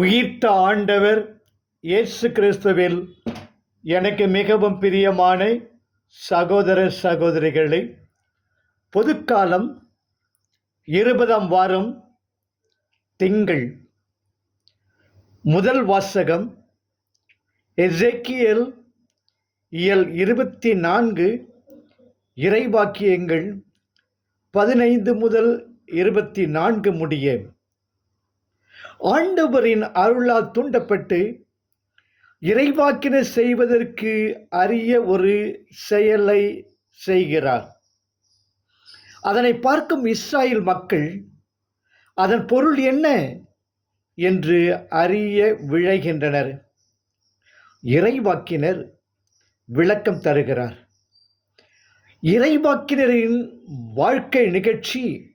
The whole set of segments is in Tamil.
உயிர்த்த ஆண்டவர் இயேசு கிறிஸ்துவில் எனக்கு மிகவும் பிரியமான சகோதர சகோதரிகளை பொதுக்காலம் இருபதாம் வாரம் திங்கள். முதல் வாசகம் எசேக்கியல் இயல் இருபத்தி நான்கு இறைவாக்கியங்கள் பதினைந்து முதல் இருபத்தி நான்கு முடிய. ஆண்டவரின் அருளால் தூண்டப்பட்டு இறைவாக்கின செய்வதற்கு அரிய ஒரு செயலை செய்கிறார். அதனை பார்க்கும் இஸ்ராயல் மக்கள் அதன் பொருள் என்ன? என்று அறிய விழைகின்றனர். இறைவாக்கினர் விளக்கம் தருகிறார். இறைவாக்கினரின் வாழ்க்கை நிகழ்ச்சி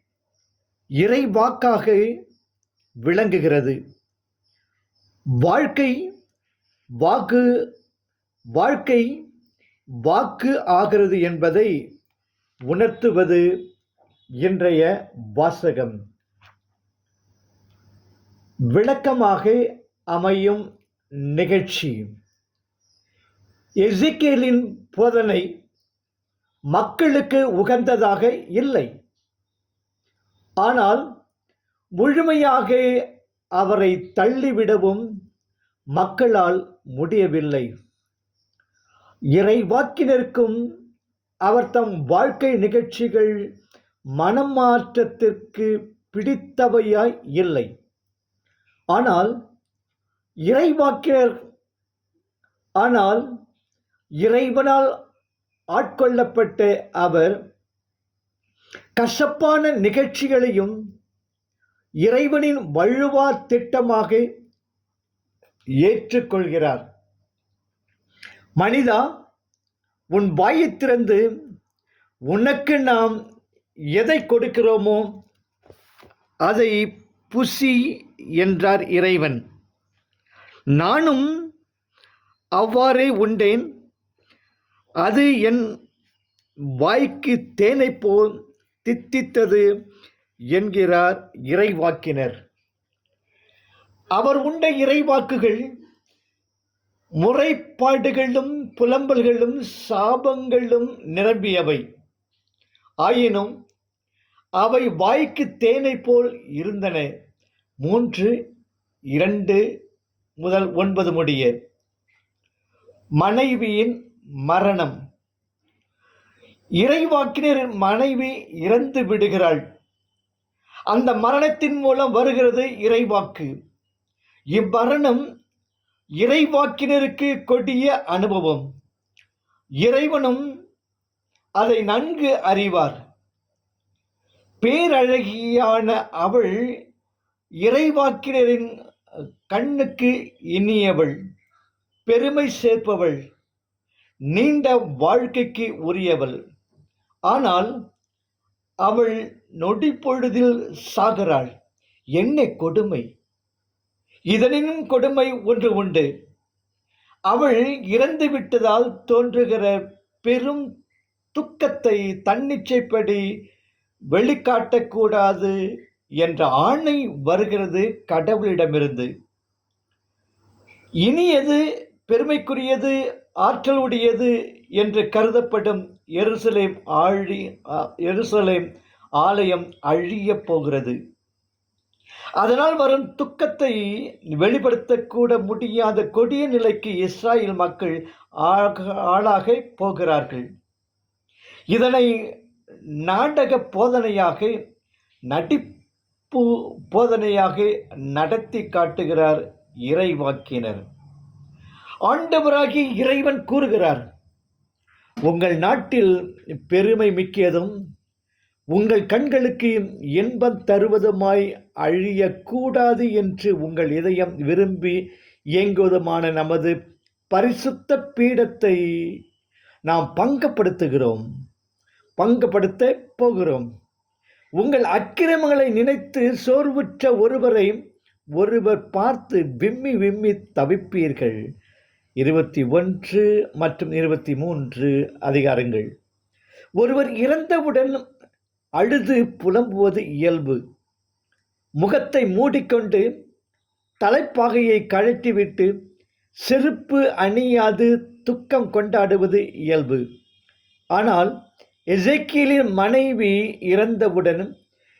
இறைவாக்காக விளங்குகிறது. வாழ்க்கை வாக்கு வாழ்க்கை வாக்கு ஆகிறது என்பதை உணர்த்துவது இன்றைய வாசகம். விளக்கமாக அமையும் நிகழ்ச்சி. எசிக்கேலின் போதனை மக்களுக்கு உகந்ததாக இல்லை. ஆனால் முழுமையாக அவரை தள்ளிவிடவும் மக்களால் முடியவில்லை. இறைவாக்கினருக்கும் அவர் தம் வாழ்க்கை நிகழ்ச்சிகள் மனமாற்றத்திற்கு பிடித்தவையாய் இல்லை ஆனால் இறைவாக்கினர் ஆனால் இறைவனால் ஆட்கொள்ளப்பட்ட அவர் கசப்பான நிகழ்ச்சிகளையும் இறைவனின் வழுவா திட்டமாக ஏற்றுக்கொள்கிறார். மனிதா உன் வாயை திறந்து உனக்கு நாம் எதை கொடுக்கிறோமோ அதை புசி என்றார் இறைவன். நானும் அவ்வாறே உண்டேன். அது என் வாய்க்கு தேனை போல் தித்தித்தது. என்கிறார் இறைவாக்கினர். அவர் உண்ட இறைவாக்குகள் முறைப்பாடுகளும் புலம்பல்களும் சாபங்களும் நிரம்பியவை. ஆயினும் அவை வாய்க்கு தேனை போல் இருந்தன. மூன்று இரண்டு முதல் ஒன்பது முடிய. மனைவியின் மரணம். இறைவாக்கினரின் மனைவி இறந்து விடுகிறாள். அந்த மரணத்தின் மூலம் வருகிறது இறைவாக்கு. இம்மரணம் இறைவாக்கினருக்கு கொடிய அனுபவம். இறைவனும் அதை நன்கு அறிவார். பேரழகியான அவள் இறைவாக்கினரின் கண்ணுக்கு இனியவள் பெருமை சேர்ப்பவள் நீண்ட வாழ்க்கைக்கு உரியவள். ஆனால் அவள் நொடி பொழுதில் சாகிறாள். என்ன கொடுமை? இதனினும் கொடுமை ஒன்று உண்டு. அவள் இறந்து விட்டதால் தோன்றுகிற பெரும் துக்கத்தை தன்னிச்சைப்படி வெளிக்காட்டக்கூடாது என்ற ஆணை வருகிறது கடவுளிடமிருந்து. இனியது பெருமைக்குரியது ஆற்றல் ஆற்றலுடையது என்று கருதப்படும் எருசலேம் ஆழி எருசலேம் ஆலயம் அழியப் போகிறது. அதனால் வரும் துக்கத்தை வெளிப்படுத்தக்கூட முடியாத கொடிய நிலைக்கு இஸ்ராயல் மக்கள் ஆளாக போகிறார்கள். இதனை நாடக போதனையாக நடிப்பு போதனையாக நடத்தி காட்டுகிறார் இறைவாக்கினர். ஆண்டவராகி இறைவன் கூறுகிறார் உங்கள் நாட்டில் பெருமை மிக்கியதும் உங்கள் கண்களுக்கு இன்பம் தருவதுமாய் அழியக்கூடாது என்று உங்கள் இதயம் விரும்பி இயங்குவதுமான நமது பரிசுத்த பீடத்தை நாம் பங்கப்படுத்துகிறோம் பங்குபடுத்த போகிறோம். உங்கள் அக்கிரமங்களை நினைத்து சோர்வுற்ற ஒருவரை ஒருவர் பார்த்து விம்மி விம்மி தவிப்பீர்கள். இருபத்தி ஒன்று மற்றும் இருபத்தி மூன்று அதிகாரங்கள். ஒருவர் இறந்தவுடன் அழுது புலம்புவது இயல்பு. முகத்தை மூடிக்கொண்டு தலைப்பாகையை கழட்டிவிட்டு செருப்பு அணியாது துக்கம் கொண்டாடுவது இயல்பு. ஆனால் எசேக்கியலின் மனைவி இறந்தவுடன்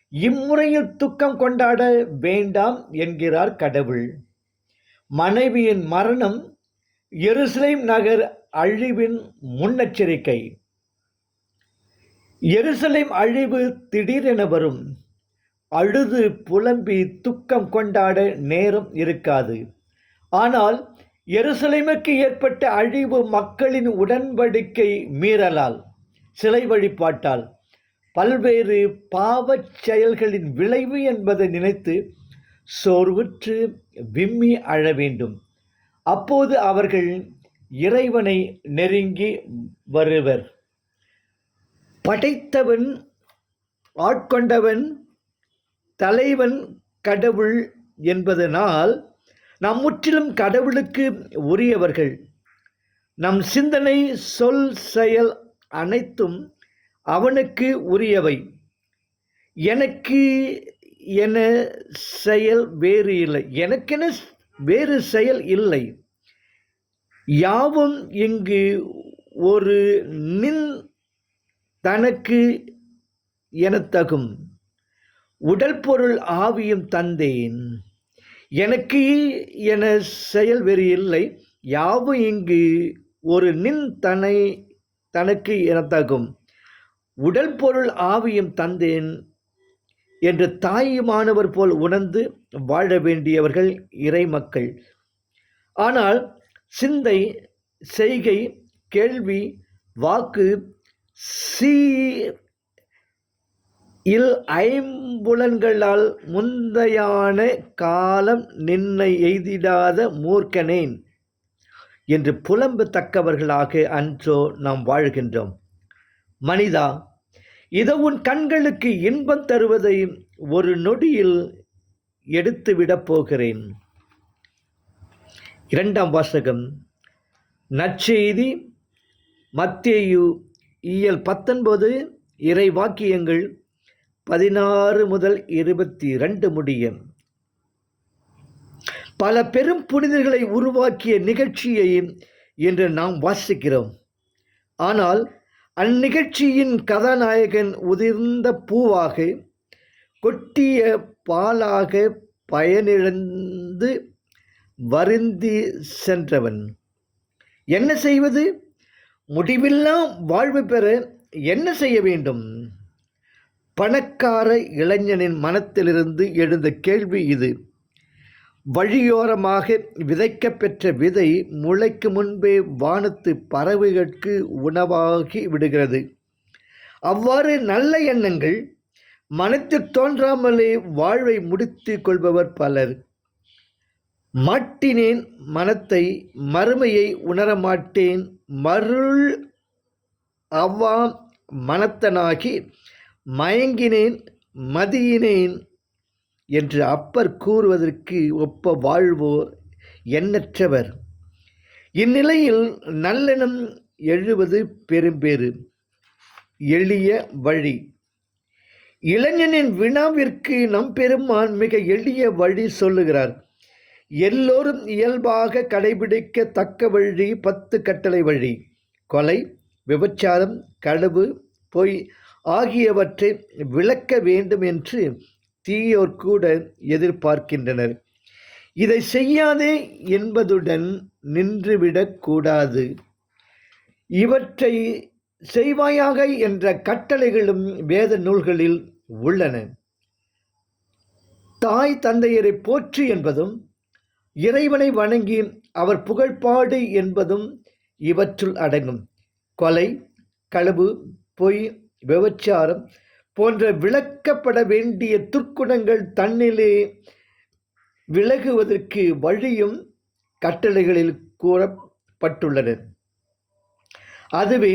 இம்முறையில் துக்கம் கொண்டாட வேண்டாம் என்கிறார் கடவுள். மனைவியின் மரணம் எருசலேம் நகர் அழிவின் முன்னெச்சரிக்கை. எருசலேம் அழிவு திடீரென வரும். அழுது புலம்பி துக்கம் கொண்டாட நேரம் இருக்காது. ஆனால் எருசலேமுக்கு ஏற்பட்ட அழிவு மக்களின் உடன்படிக்கை மீறலால் சிலை வழிபாட்டால் பல்வேறு பாவச் செயல்களின் விளைவு என்பதை நினைத்து சோர்வுற்று விம்மி அழ வேண்டும். அப்போது அவர்கள் இறைவனை நெருங்கி வருவர். படைத்தவன் ஆட்கொண்டவன் தலைவன் கடவுள் என்பதனால் நாம் முற்றிலும் கடவுளுக்கு உரியவர்கள். நம் சிந்தனை சொல் செயல் அனைத்தும் அவனுக்கு உரியவை. எனக்கு என செயல் வேறு இல்லை. எனக்கென வேறு செயல் இல்லை. யாவும் இங்கு ஒரு நின் தனக்கு எனத்தகும். உடல் பொருள் ஆவியும் தந்தேன். எனக்கு என செயல் வேறு இல்லை. யாவும் இங்கு ஒரு நின் தனை தனக்கு எனத்தகும். உடல் பொருள் ஆவியும் தந்தேன். என்று தாயுமானவர் போல் உணர்ந்து வாழ வேண்டியவர்கள் இறைமக்கள். ஆனால் சிந்தை செய்கை கேள்வி வாக்கு சீ இல் ஐம்புலன்களால் முந்தையான காலம் நின்னை எய்திடாத மூர்க்கனேன் என்று புலம்பத்தக்கவர்களாக அன்றோ நாம் வாழ்கின்றோம். மனிதா இது உன் கண்களுக்கு இன்பம் தருவதை ஒரு நொடியில் எடுத்துவிடப் போகிறேன். இரண்டாம் வாசகம். நற்செய்தி மத்தேயு இயல் பத்தொன்பது இறை வாக்கியங்கள் பதினாறு முதல் இருபத்தி ரெண்டு முடிய பல பெரும் புனிதர்களை உருவாக்கிய நிகழ்ச்சியை இன்று நாம் வாசிக்கிறோம். ஆனால் அந்நிகழ்ச்சியின் கதாநாயகன் உதிர்ந்த பூவாக கொட்டிய பாலாக பயனிழந்து வருந்தி சென்றவன். என்ன செய்வது? முடிவில்லா வாழ்வு பெற என்ன செய்ய வேண்டும்? பணக்கார இளைஞனின் மனத்திலிருந்து எழுந்த கேள்வி இது. வழியோரமாக விதைக்கப்பெற்ற விதை முளைக்கு முன்பே வானத்து பறவைகளுக்கு உணவாகி விடுகிறது. அவ்வாறு நல்ல எண்ணங்கள் மனத்தில் தோன்றாமலே வாழ்வை முடித்து கொள்பவர் பலர். மாட்டினேன் மனத்தை மறுமையை உணரமாட்டேன் மருள் அவ்வாம் மனத்தனாகி மயங்கினேன் மதியினேன் என்று அப்பர் கூறுவதற்கு ஒப்ப வாழ்வோர் எண்ணற்றவர். இந்நிலையில் நல்லெண்ணம் எழுவது பெரும்பேறு. எளிய வழி. இளைஞனின் வினாவிற்கு நம் பெருமான் மிக எளிய வழி சொல்லுகிறார். எல்லோரும் இயல்பாக கடைபிடிக்க தக்க வழி பத்து கட்டளை வழி. கொலை விபச்சாரம் களவு பொய் ஆகியவற்றை விளக்க வேண்டும் என்று தீயோர் கூட எதிர்பார்க்கின்றனர். இதை செய்யாதே என்பதுடன் நின்றுவிடக்கூடாது இவற்றை செய்வாயாக என்ற கட்டளைகளும் வேத நூல்களில் உள்ளன. தாய் தந்தையரை போற்று என்பதும் இறைவனை வணங்கி அவர் புகழ்பாடு என்பதும் இவற்றுள் அடங்கும். கொலை களவு பொய் விபச்சாரம் போன்ற விளக்கப்பட வேண்டிய துர்க்குணங்கள் தன்னிலே விலகுவதற்கு வழியும் கட்டளைகளில் கூறப்பட்டுள்ளன. அதுவே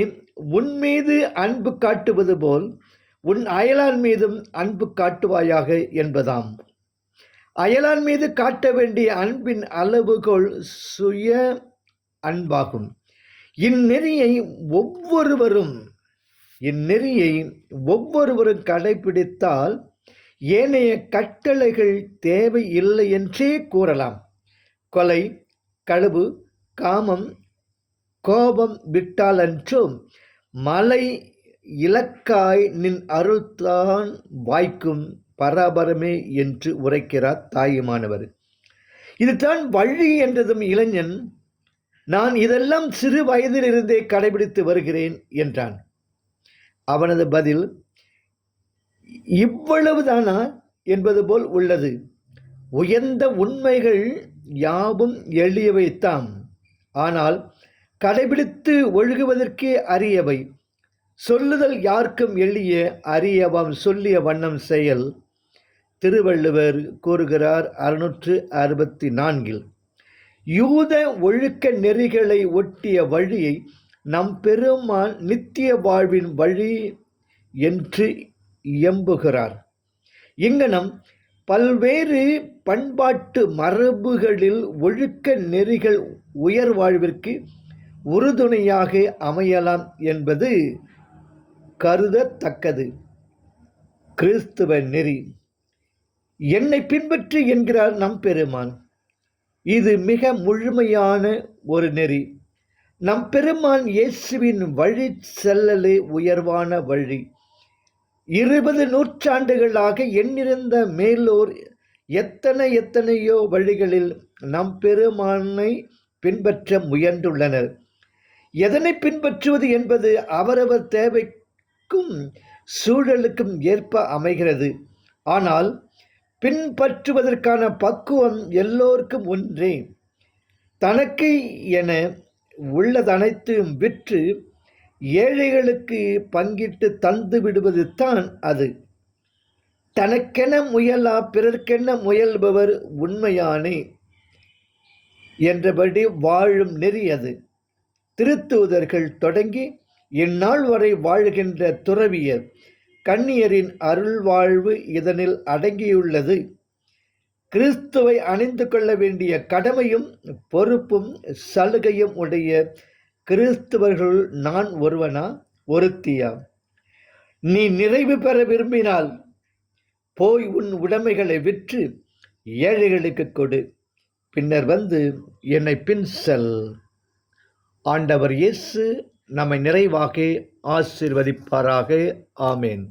உன் மீது அன்பு காட்டுவது போல் உன் அயலான் மீதும் அன்பு காட்டுவாயாக என்பதாம். அயலான் மீது காட்ட வேண்டிய அன்பின் அளவுகோல் சுய அன்பாகும். இந்நெறியை ஒவ்வொருவரும் இந்நெறியை ஒவ்வொருவரும் கடைபிடித்தால் ஏனைய கட்டளைகள் தேவை இல்லை என்றே கூறலாம். கொலை கழுவு காமம் கோபம் விட்டாலன்றும் மலை இலக்காய் நின் அருள்தான் வாய்க்கும் பராபரமே என்று உரைக்கிறார் தாயுமானவர். இதுதான் வழி என்றதும் இளைஞன் நான் இதெல்லாம் சிறு வயதிலிருந்தே கடைபிடித்து வருகிறேன் என்றான். அவனது பதில் இவ்வளவுதானா? என்பது போல் உள்ளது. உயர்ந்த உண்மைகள் யாவும் எளியவைத்தாம் ஆனால் கடைபிடித்து ஒழுகுவதற்கே அரியவை. சொல்லுதல் யாருக்கும் எளிய அறியவாம் சொல்லிய வண்ணம் செயல். திருவள்ளுவர் கூறுகிறார் அறுநூற்று அறுபத்தி நான்கில் யூத ஒழுக்க நெறிகளை ஒட்டிய வழியை நம் பெருமான் நித்திய வாழ்வின் வழி என்று எம்புகிறார் இங்கனம் பல்வேறு பண்பாட்டு மரபுகளில் ஒழுக்க நெறிகள் உயர் வாழ்விற்கு உறுதுணையாக அமையலாம் என்பது கருதத்தக்கது. கிறிஸ்துவ நெறி. என்னை பின்பற்று என்கிறார் நம் பெருமான். இது மிக முழுமையான ஒரு நெறி. நம் பெருமான் இயேசுவின் வழி செல்லலே உயர்வான வழி. இருபது நூற்றாண்டுகளாக எண்ணிருந்த மேலோர் எத்தனை எத்தனையோ வழிகளில் நம் பெருமானை பின்பற்ற முயன்றுள்ளனர். எதனை பின்பற்றுவது என்பது அவரவர் தேவைக்கும் சூழலுக்கும் ஏற்ப அமைகிறது. ஆனால் பின்பற்றுவதற்கான பக்குவம் எல்லோருக்கும் ஒன்றே. தனக்கு என உள்ளதனைத்தையும் விற்று ஏழைகளுக்கு பங்கிட்டு தந்து விடுவது தான் அது. தனக்கென முயலா பிறர்க்கென முயல்பவர் உண்மையானே என்றபடி வாழும் நெறி அது. திருத்துவதர்கள் தொடங்கி இந்நாள் வரை வாழ்கின்ற துறவியர் கண்ணியரின் அருள் வாழ்வு இதனில் அடங்கியுள்ளது. கிறிஸ்துவை அணிந்து கொள்ள வேண்டிய கடமையும் பொறுப்பும் சலுகையும் உடைய கிறிஸ்துவர்களுள் நான் ஒருவனா? ஒருத்தியா? நீ நிறைவு பெற விரும்பினால் போய் உன் உடைமைகளை விற்று ஏழைகளுக்கு கொடு. பின்னர் வந்து என்னை பின் செல். ஆண்டவர் இயேசு நம்மை நிறைவாக ஆசிர்வதிப்பாராக. ஆமேன்.